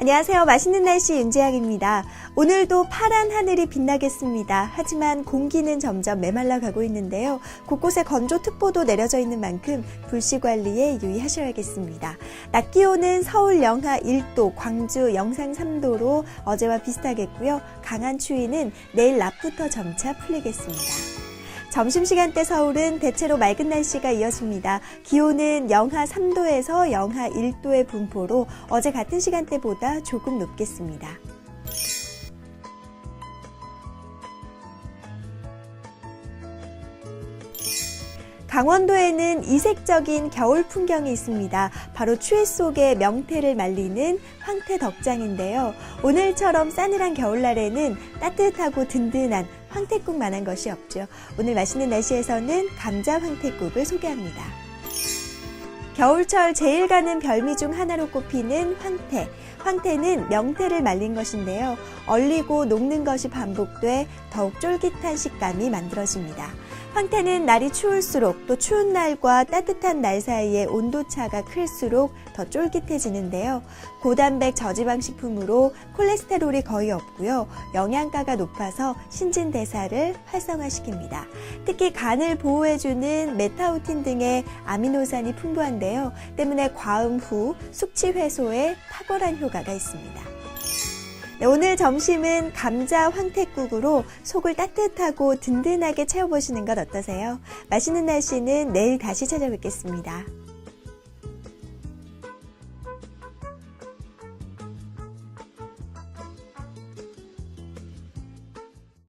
안녕하세요. 맛있는 날씨 윤재학입니다. 오늘도 파란 하늘이 빛나겠습니다. 하지만 공기는 점점 메말라 가고 있는데요. 곳곳에 건조특보도 내려져 있는 만큼 불씨 관리에 유의하셔야겠습니다. 낮 기온은 서울 영하 1도, 광주 영상 3도로 어제와 비슷하겠고요. 강한 추위는 내일 낮부터 점차 풀리겠습니다. 점심시간대 서울은 대체로 맑은 날씨가 이어집니다. 기온은 영하 3도에서 영하 1도의 분포로 어제 같은 시간대보다 조금 높겠습니다. 강원도에는 이색적인 겨울 풍경이 있습니다. 바로 추위 속에 명태를 말리는 황태 덕장인데요. 오늘처럼 싸늘한 겨울날에는 따뜻하고 든든한 황태국만한 것이 없죠. 오늘 맛있는 날씨에서는 감자 황태국을 소개합니다. 겨울철 제일 가는 별미 중 하나로 꼽히는 황태. 황태는 명태를 말린 것인데요. 얼리고 녹는 것이 반복돼 더욱 쫄깃한 식감이 만들어집니다. 황태는 날이 추울수록 또 추운 날과 따뜻한 날 사이에 온도차가 클수록 더 쫄깃해지는데요. 고단백 저지방 식품으로 콜레스테롤이 거의 없고요. 영양가가 높아서 신진대사를 활성화시킵니다. 특히 간을 보호해주는 메타우틴 등의 아미노산이 풍부한 데요. 때문에 과음 후 숙취 해소에 탁월한 효과가 있습니다. 네, 오늘 점심은 감자 황태국으로 속을 따뜻하고 든든하게 채워보시는 것 어떠세요? 맛있는 날씨는 내일 다시 찾아뵙겠습니다.